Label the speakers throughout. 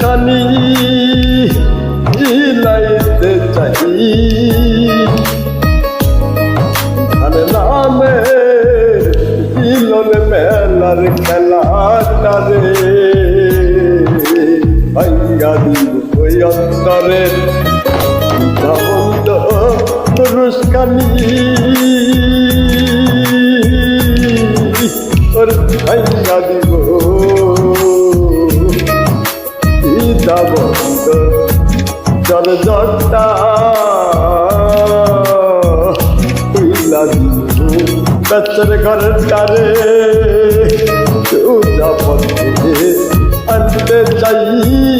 Speaker 1: খানি লাইতে চাই। ধান নামে মিলন মেলার খেলাটা রে ভাঙ্গা দিব ওই অন্তরে। ধাবন্দ রুস্কানি ওর ভাঙ্গা দিব ধাবন্দ জল জটা বেচার ঘরের টারে চৌজা পথে আনতে চাই।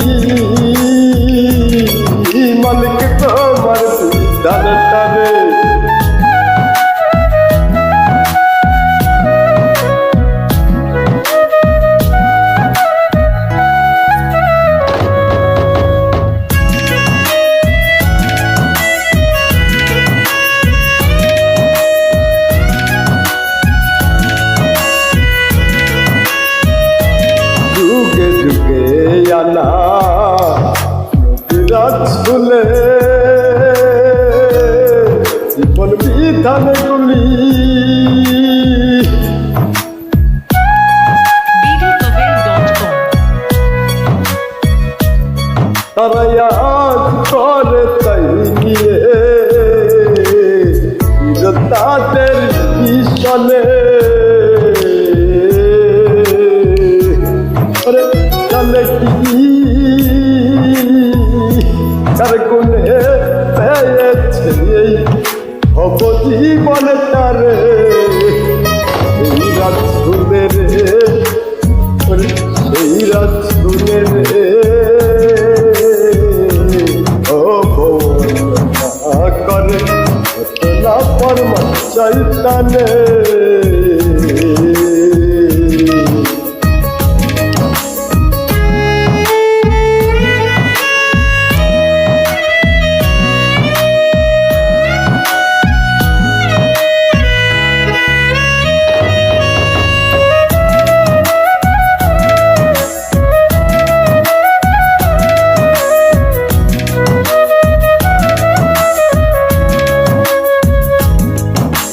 Speaker 1: বিধান গুলি
Speaker 2: bdkobel.com
Speaker 1: তারা আজ করে তাই গিয়ে তাদের আরে চলে কি? কার কোনে পেয়েছে এই হব জীবন তারে এই রাত শুনে রে ওরে রাত শুনে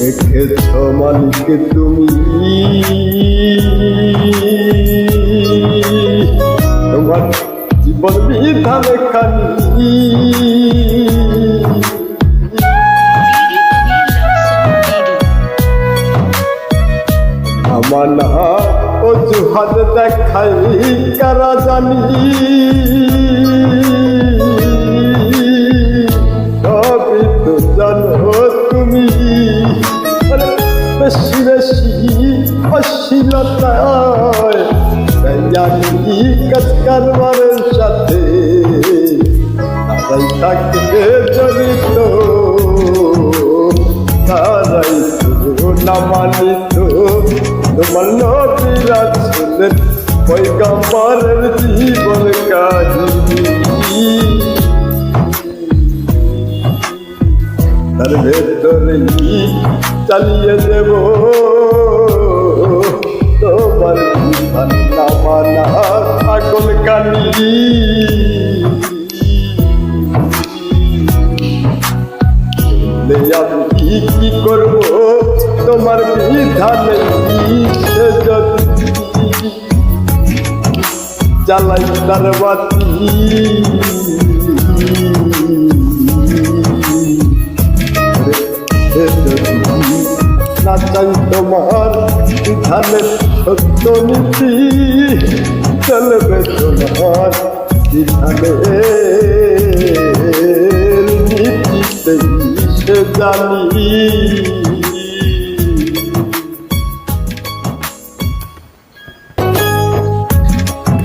Speaker 1: দেখেছ মালিক তুমি? তোমার জীবন বিধান খানি আমার অজুহাত দেখাই কারা জানি? সবই তো জানো। বেশি বেশি অশ্লীলতায় কাজ কারবারের সাথে তারাই থাকবে জড়িত তারাই শুধু না মানিত তোমার নবীরা ছিলেন পৈগম্বরের জীবন কাহিনী ভেতরে চালিয়ে দেব। তোমার বিধান না মানা আমি কি করব? তোমার বিধানে জ্বালাই তার বাতি। না চাই তোমার বিধানের সত্য নীতি চলবে তোমার বিধানের নীতিতে জানি